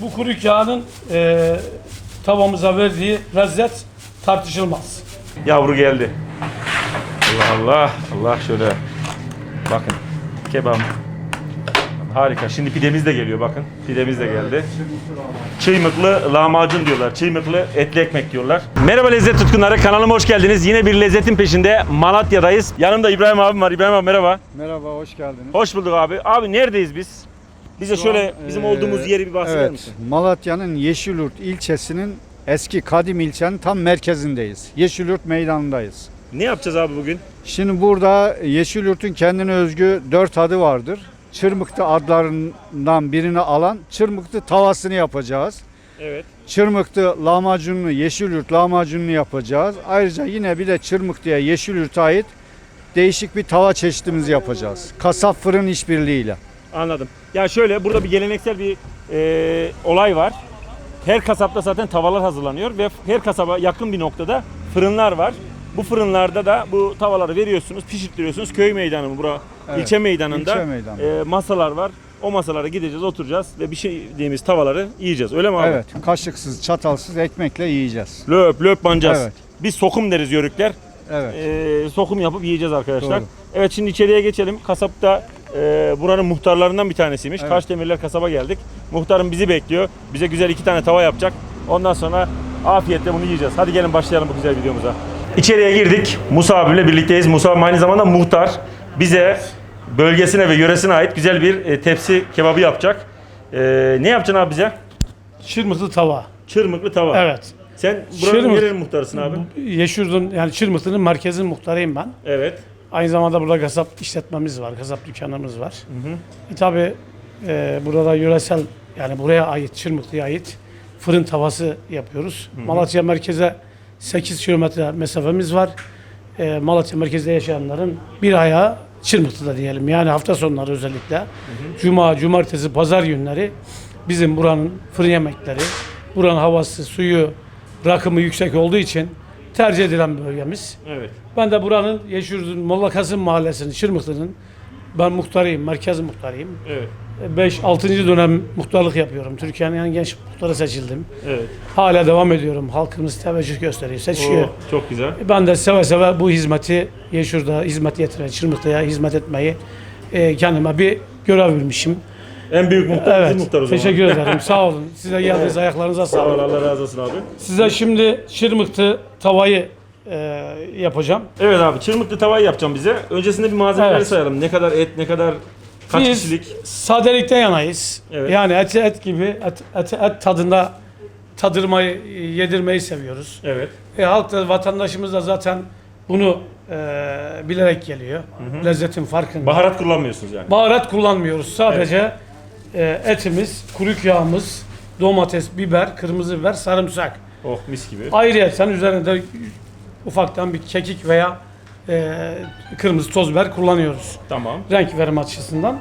Bu kuru yağının e, tavamıza verdiği lezzet tartışılmaz. Yavru geldi. Allah Allah. Allah şöyle. Bakın. Kebap. Harika. Şimdi pidemiz de geliyor bakın. Pidemiz de geldi. Çıymıklı lahmacun diyorlar. Çıymıklı etli ekmek diyorlar. Merhaba lezzet tutkunları. Kanalıma hoş geldiniz. Yine bir lezzetin peşinde Malatya'dayız. Yanımda İbrahim abim var. İbrahim abi merhaba. Merhaba, hoş geldiniz. Hoş bulduk abi. Abi neredeyiz biz? Bize Şu şöyle an, bizim eee, olduğumuz yeri bir bahseder evet, misin? Malatya'nın Yeşilyurt ilçesinin eski kadim ilçenin tam merkezindeyiz. Yeşilyurt meydanındayız. Ne yapacağız abi bugün? Şimdi burada Yeşilyurt'un kendine özgü dört adı vardır. Çırmıktı adlarından birini alan Çırmıktı tavasını yapacağız. Evet. Çırmıktı lahmacununu, Yeşilyurt lahmacununu yapacağız. Ayrıca yine bir de Çırmıktı'ya Yeşilyurt'a ait değişik bir tava çeşitimizi yapacağız. Kasap fırın işbirliğiyle. Anladım. Ya şöyle burada bir geleneksel bir e, olay var. Her kasapta zaten tavalar hazırlanıyor ve her kasaba yakın bir noktada fırınlar var. Bu fırınlarda da bu tavaları veriyorsunuz, pişirtiyorsunuz. Köy meydanı mı bura? Evet, ilçe meydanında ilçe meydanı. e, masalar var. O masalara gideceğiz, oturacağız ve bir şey dediğimiz tavaları yiyeceğiz. Öyle mi abi? Evet, kaşıksız, çatalsız ekmekle yiyeceğiz. Löp löp bancaz. Evet. Biz sokum deriz yörükler. Evet. E, sokum yapıp yiyeceğiz arkadaşlar. Doğru. Evet şimdi içeriye geçelim. Kasapta e, buranın muhtarlarından bir tanesiymiş. Evet. Kaşdemirler kasaba geldik. Muhtarım bizi bekliyor. Bize güzel iki tane tava yapacak. Ondan sonra afiyetle bunu yiyeceğiz. Hadi gelin başlayalım bu güzel videomuza. İçeriye girdik. Musa abimle birlikteyiz. Musa abim aynı zamanda muhtar. Bize bölgesine ve yöresine ait güzel bir e, tepsi kebabı yapacak. E, ne yapacaksın abi bize? Çırmıklı tava. Çırmıklı tava. Evet. Sen buranın Çırmık- nerenin muhtarısın abi? Yeşurdun yani Çırmıklı'nın merkezin muhtarıyım ben. Evet. Aynı zamanda burada kasap işletmemiz var, kasap dükkanımız var. E tabi e, burada yöresel yani buraya ait, Çırmıklı'ya ait fırın tavası yapıyoruz. Malatya merkeze 8 kilometre mesafemiz var. E, Malatya merkezde yaşayanların bir ayağı Çırmıklı'da diyelim. Yani hafta sonları özellikle. Cuma, cumartesi, pazar günleri bizim buranın fırın yemekleri, buranın havası, suyu, rakımı yüksek olduğu için tercih edilen bölgemiz. Evet. Ben de buranın Yeşilürk'ün Molla Kasım Mahallesi'nin, Şırmıklı'nın ben muhtarıyım, merkez muhtarıyım. Evet. 5-6. dönem muhtarlık yapıyorum. Türkiye'nin en genç muhtarı seçildim. Evet. Hala devam ediyorum. Halkımız teveccüh gösteriyor, seçiyor. Oo, çok güzel. Ben de seve seve bu hizmeti Yeşur'da hizmet getiren, Çırmıklı'ya hizmet etmeyi e, kendime bir görev bilmişim. En büyük muhtar Evet, bizim muhtar o zaman. teşekkür ederim. Sağ olun. Size geldiniz, ayaklarınıza Sağ ol, sağlık. Allah razı olsun abi. Size şimdi Çırmıklı tavayı e, yapacağım. Evet abi çırmıklı tavayı yapacağım bize. Öncesinde bir malzemeleri Evet. sayalım. Ne kadar et, ne kadar kaç Biz kişilik? sadelikten yanayız. Evet. Yani et et gibi et, et, et tadında tadırmayı, yedirmeyi seviyoruz. Evet. E, halk da vatandaşımız da zaten bunu e, bilerek geliyor. Lezzetin farkında. Baharat kullanmıyorsunuz yani. Baharat kullanmıyoruz. Sadece e, etimiz, kuruk yağımız, domates, biber, kırmızı biber, sarımsak. Oh mis gibi. Ayrıyeten üzerinde ufaktan bir kekik veya e, kırmızı toz biber kullanıyoruz. Tamam. Renk verme açısından. E,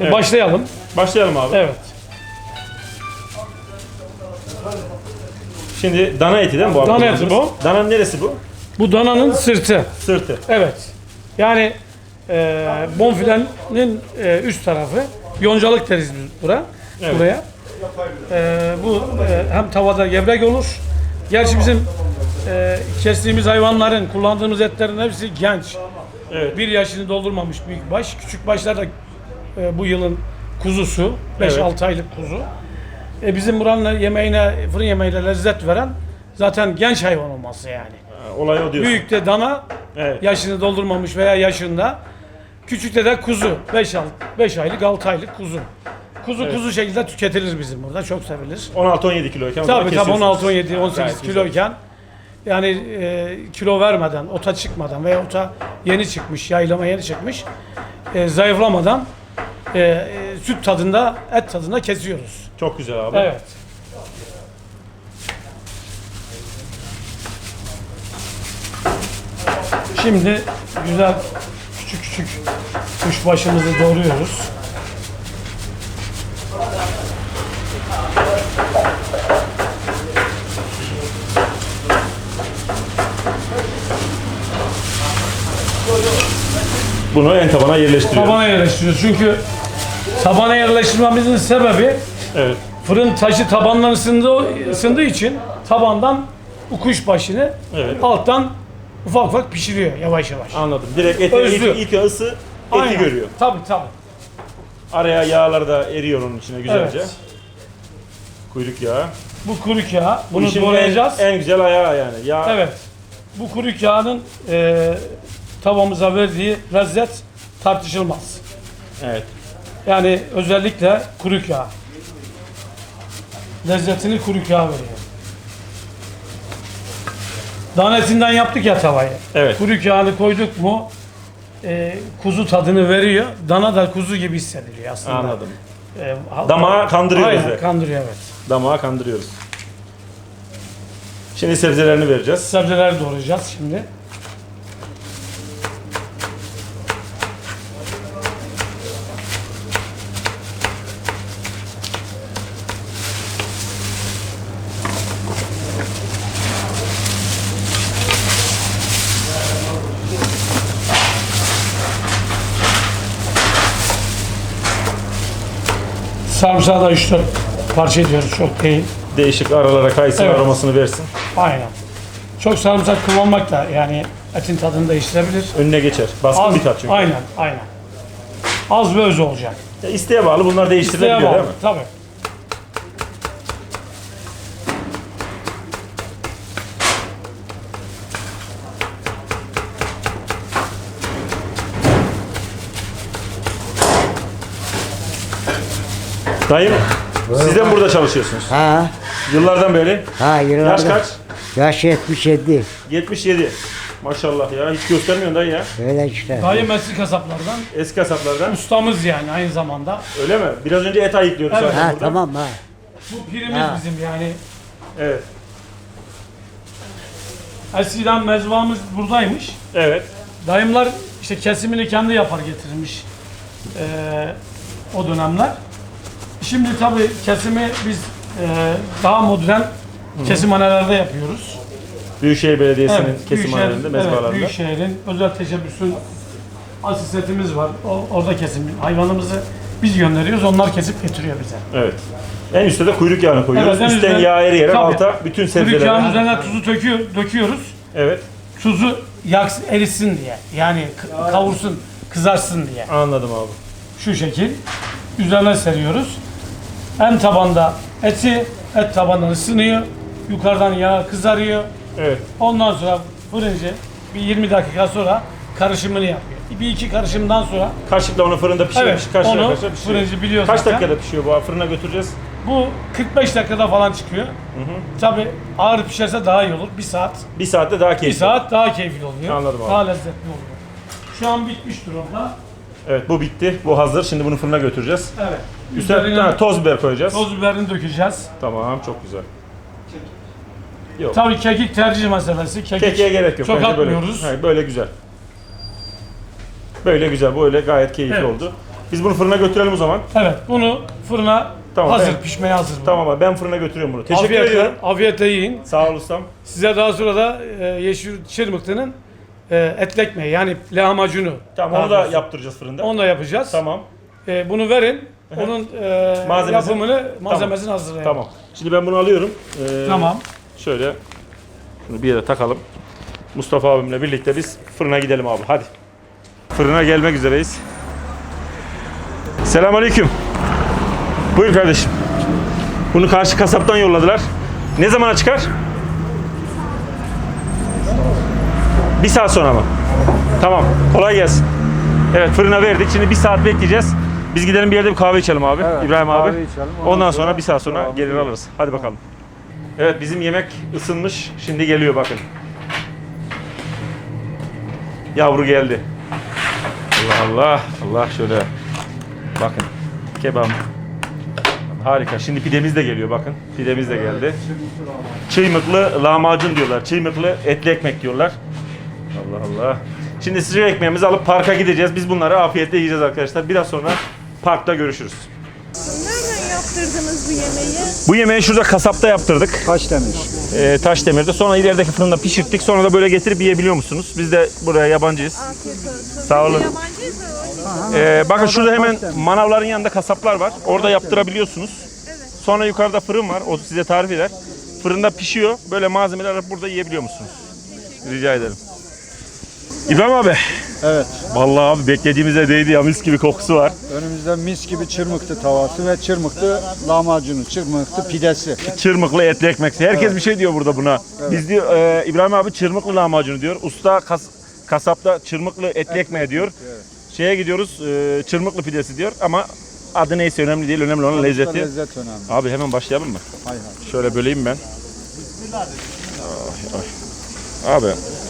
Evet. Başlayalım. Başlayalım abi. Evet. Şimdi dana eti değil mi bu abi? Dana eti kullandığımız? Dananın neresi bu? Bu dananın sırtı. Sırtı. Evet. Yani e, bonfilenin e, üst tarafı. Yoncalık deriz biz bura, Evet. buraya. E, bu e, hem tavada gevrek olur. Gerçi bizim e, kestiğimiz hayvanların, kullandığımız etlerin hepsi genç. Evet. Bir yaşını doldurmamış büyük baş. Küçük başlar da e, bu yılın kuzusu. 5-6 Evet. aylık kuzu. E, bizim buranın yemeğine, fırın yemeğine lezzet veren zaten genç hayvan olması yani. Olay o diyorsun. Büyük de dana, Evet. yaşını doldurmamış veya yaşında. Küçükte de kuzu. 5 5 aylık 6 aylık kuzu. Kuzu kuzu şekilde tüketilir bizim burada. Çok sevilir. 16-17 kiloyken o zaman Tabii tabii kesiyorsunuz. 16 17 18 Gayet güzel. kiloyken yani e, kilo vermeden, ota çıkmadan veya ota yeni çıkmış, yaylama yeni çıkmış, e, zayıflamadan e, e, süt tadında, et tadında kesiyoruz. Çok güzel abi. Evet. Şimdi güzel küçük küçük kuşbaşımızı doğruyoruz. Bunu en tabana yerleştiriyoruz. Tabana yerleştiriyoruz. Çünkü tabana yerleştirmemizin sebebi Evet. fırın taşı tabandan ısındığı, ısındığı için tabandan bu kuş başını Evet. alttan ufak ufak pişiriyor yavaş yavaş. Anladım. Direkt eti Özlü. ilk, ilk ısı eti Aynen. görüyor. Tabii tabii. Araya yağlar da eriyor onun içine güzelce. Evet. Kuyruk yağı. Bu kuruk yağ. Bu Bunu işin doğrayacağız. En, en güzel ayağı yani. Yağ. Evet. Bu kuruk yağının e, tavamıza verdiği lezzet tartışılmaz. Evet. Yani özellikle kuruk yağ. Lezzetini kuruk yağ veriyor. Danesinden yaptık ya tavayı. Evet. Kuruk yağını koyduk mu e, kuzu tadını veriyor. Dana da kuzu gibi hissediliyor aslında. Anladım. E, Damağı kandırıyoruz Aynen, de. kandırıyor evet. Damağı kandırıyoruz. Şimdi sebzelerini vereceğiz. Sebzeleri doğrayacağız şimdi. Sarımsağı da 3-4 parça ediyoruz çok değil. Değişik aralara kaysın Evet. aromasını versin. Aynen. Çok sarımsak kullanmak da yani etin tadını değiştirebilir. Önüne geçer. Baskın bir tat çünkü. Aynen, aynen. Az ve öz olacak. Ya isteğe bağlı bunlar değiştirilebiliyor İsteğe değil mi? Tabii. Dayım siz de mi burada çalışıyorsunuz? Ha, Yıllardan beri. ha yıllardır. Yaş kaç? Yaş 77. 77. Maşallah ya. Hiç göstermiyorsun dayı ya. Öyle işte. Dayı mesli kasaplardan Eski kasaplardan. ustamız yani aynı zamanda. Öyle mi? Biraz önce et ayıklıyorduk Evet. zaten Ha burada. tamam ha. Bu pirimiz Ha. bizim yani. Evet. Eskiden mezbahımız buradaymış. Evet. Dayımlar işte kesimini kendi yapar getirmiş eee, o dönemler. Şimdi tabii kesimi biz eee, daha modern kesimhanelerde yapıyoruz. Büyükşehir Belediyesi'nin Evet, kesimhanelerinde, Büyükşehir- mezbahalarında. Evet, Büyükşehir'in özel teşebbüsün asistentimiz var. O, orada kesim hayvanımızı biz gönderiyoruz. Onlar kesip getiriyor bize. Evet. En üstte de kuyruk yağını koyuyoruz. Evet, en Üstten üstte- yağ eriyerek Tabii. alta bütün Kuyruk yağının sebzeleri. üzerine tuzu döküyor, döküyoruz. Evet. Tuzu yaks, erisin diye. Yani k- kavursun, kızarsın diye. Anladım abi. Şu şekil. Üzerine seriyoruz. En tabanda eti, et tabandan ısınıyor. Yukarıdan yağ kızarıyor. Evet. Ondan sonra fırıncı bir 20 dakika sonra karışımını yapıyor. Bir iki karışımdan sonra Kaşıkla onu fırında pişirmiş. Evet, Kaç onu dakikada pişiyor? fırıncı biliyor Kaç zaten. dakikada pişiyor bu? Fırına götüreceğiz. bu 45 dakikada falan çıkıyor. Tabi ağır pişerse daha iyi olur. Bir saat. Bir saatte daha Bir keyifli. saat daha keyifli oluyor. Anladım abi. Daha lezzetli oluyor. Şu an bitmiş durumda. Evet bu bitti. Bu hazır. Şimdi bunu fırına götüreceğiz. Evet. Üstüne Üzerine ha, toz biber koyacağız. toz biberini dökeceğiz. Tamam çok güzel. Tabii kekik tercih meselesi. Kekik Kekiğe gerek yok. Çok Bence böyle. atmıyoruz. Hayır, böyle güzel. Böyle güzel. Böyle gayet keyifli Evet. oldu. Biz bunu fırına götürelim o zaman. Evet bunu fırına Tamam, hazır evet. pişmeye hazır. bu. Tamam abi ben fırına götürüyorum bunu. Teşekkür afiyetle, ediyorum. Afiyetle yiyin. Sağ ol ustam. Size daha sonra da e, yeşil çırmıklı'nın e, etli ekmeği yani lahmacunu. Tamam daha onu da doğrusu. yaptıracağız fırında. Onu da yapacağız. Tamam. E, bunu verin. Onun e, Malzemesi- yapımını, malzemesini hazırlayalım. Tamam. Şimdi ben bunu alıyorum. Ee, Tamam. Şöyle şunu bir yere takalım. Mustafa abimle birlikte biz fırına gidelim abi. Hadi. Fırına gelmek üzereyiz. Selamünaleyküm. Buyur kardeşim. Bunu karşı kasaptan yolladılar. Ne zamana çıkar? Bir saat sonra mı? Tamam. Kolay gelsin. Evet fırına verdik. Şimdi bir saat bekleyeceğiz. Biz gidelim bir yerde bir kahve içelim abi. Evet, İbrahim abi. kahve içelim. Ondan, Ondan sonra, sonra bir saat sonra devamını gelir alırız. Hadi bakalım. Evet bizim yemek ısınmış. Şimdi geliyor bakın. Yavru geldi. Allah Allah. Allah şöyle. Bakın. Kebap. Harika. Şimdi pidemiz de geliyor bakın. Pidemiz de geldi. Çıymıklı lahmacun diyorlar. Çıymıklı etli ekmek diyorlar. Allah Allah. Şimdi sıcak ekmeğimizi alıp parka gideceğiz. Biz bunları afiyetle yiyeceğiz arkadaşlar. Biraz sonra parkta görüşürüz. Nereden yaptırdınız bu yemeği? Bu yemeği şurada kasapta yaptırdık. Kaç demir? E, taş demirde. Sonra ilerideki fırında pişirttik. Sonra da böyle getirip yiyebiliyor musunuz? Biz de buraya yabancıyız. Afiyet olsun. Sağ olun. Yabancıyız da o Ee, bakın şurada hemen manavların yanında kasaplar var. Orada yaptırabiliyorsunuz. Sonra yukarıda fırın var. O size tarif eder. Fırında pişiyor. Böyle malzemeler alıp burada yiyebiliyor musunuz? Rica ederim. İbrahim abi. Evet. Vallahi abi beklediğimize değdi ya mis gibi kokusu var. Önümüzde mis gibi çırmıktı tavası ve çırmıktı lahmacunu, çırmıktı pidesi. Çırmıklı etli ekmek. Herkes bir şey diyor burada buna. Biz diyor e, İbrahim abi çırmıklı lahmacunu diyor. Usta kas, kasapta çırmıklı etli ekmeği diyor. Şeye gidiyoruz e, çırmıklı pidesi diyor ama adı neyse önemli değil. Önemli olan lezzeti. Lezzet önemli. Abi hemen başlayalım mı? Hay hay. Şöyle böleyim ben. Ay, ay. Abi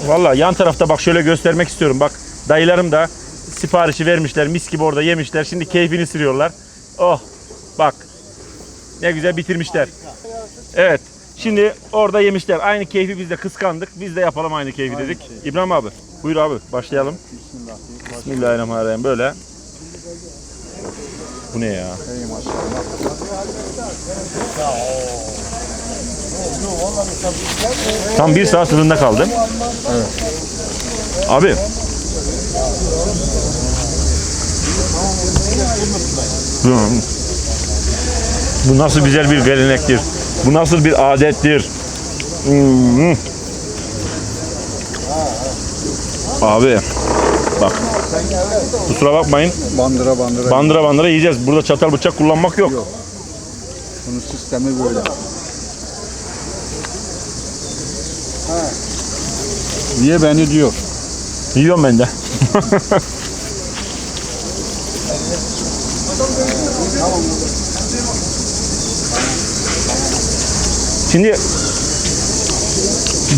vallahi yan tarafta bak şöyle göstermek istiyorum. Bak dayılarım da siparişi vermişler. Mis gibi orada yemişler. Şimdi keyfini sürüyorlar. Oh bak ne güzel bitirmişler. Evet. Şimdi orada yemişler. Aynı keyfi biz de kıskandık. Biz de yapalım aynı keyfi dedik. İbrahim abi buyur abi başlayalım. Bismillahirrahmanirrahim böyle. Bu ne ya? Tam bir saat fırında kaldı. Abi. Bu, nasıl güzel bir gelenektir. Bu nasıl bir adettir. Abi. Bak. Kusura bakmayın. Bandıra bandıra. Bandıra bandıra yiyeceğiz. Burada çatal bıçak kullanmak yok. Bunun sistemi böyle. Niye beni diyor? Yiyorum ben de. Şimdi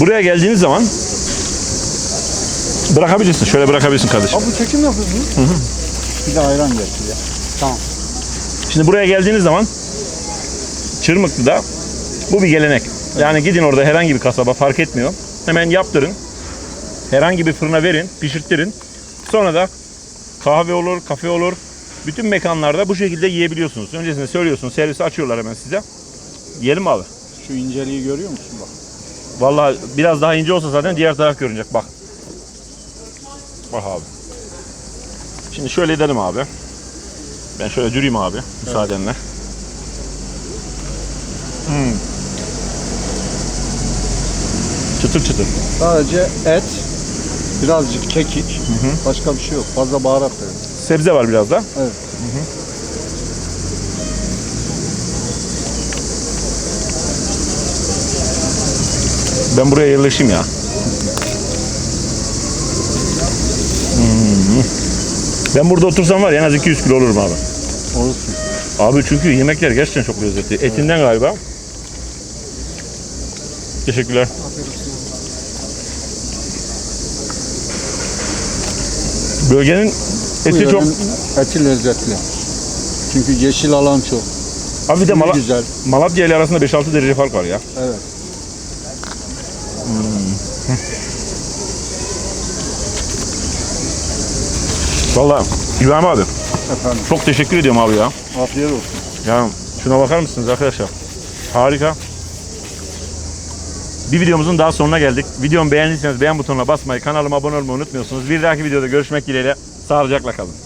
buraya geldiğiniz zaman bırakabilirsin. Şöyle bırakabilirsin kardeşim. Abi bu çekim yapıyorsunuz. Hı hı. Bir de ayran getir ya. Tamam. Şimdi buraya geldiğiniz zaman Çırmıklı'da bu bir gelenek. Yani gidin orada herhangi bir kasaba fark etmiyor. Hemen yaptırın. Herhangi bir fırına verin, pişirttirin. Sonra da kahve olur, kafe olur. Bütün mekanlarda bu şekilde yiyebiliyorsunuz. Öncesinde söylüyorsunuz, servisi açıyorlar hemen size. Yiyelim abi? Şu inceliği görüyor musun bak? Vallahi biraz daha ince olsa zaten diğer taraf görünecek. Bak. Bak abi. Şimdi şöyle edelim abi. Ben şöyle düreyim abi müsaadenle. Hmm. Çıtır. Sadece et, birazcık kekik, başka bir şey yok. Fazla baharat da yok. Sebze var biraz da. Evet. Ben buraya yerleşeyim ya. Hmm. Ben burada otursam var ya en az 200 kilo olurum abi. Olsun. Abi çünkü yemekler gerçekten çok lezzetli. Etinden galiba. Teşekkürler. Bölgenin Bu eti çok... yörenin eti lezzetli. Çünkü yeşil alan çok. Abi bir de Mala- güzel. Malatya ile arasında 5-6 derece fark var ya. Evet. Vallahi İbrahim abi Efendim. çok teşekkür ediyorum abi ya. Afiyet olsun. Ya şuna bakar mısınız arkadaşlar? Harika. Bir videomuzun daha sonuna geldik. Videomu beğendiyseniz beğen butonuna basmayı, kanalıma abone olmayı unutmuyorsunuz. Bir dahaki videoda görüşmek dileğiyle. Sağlıcakla kalın.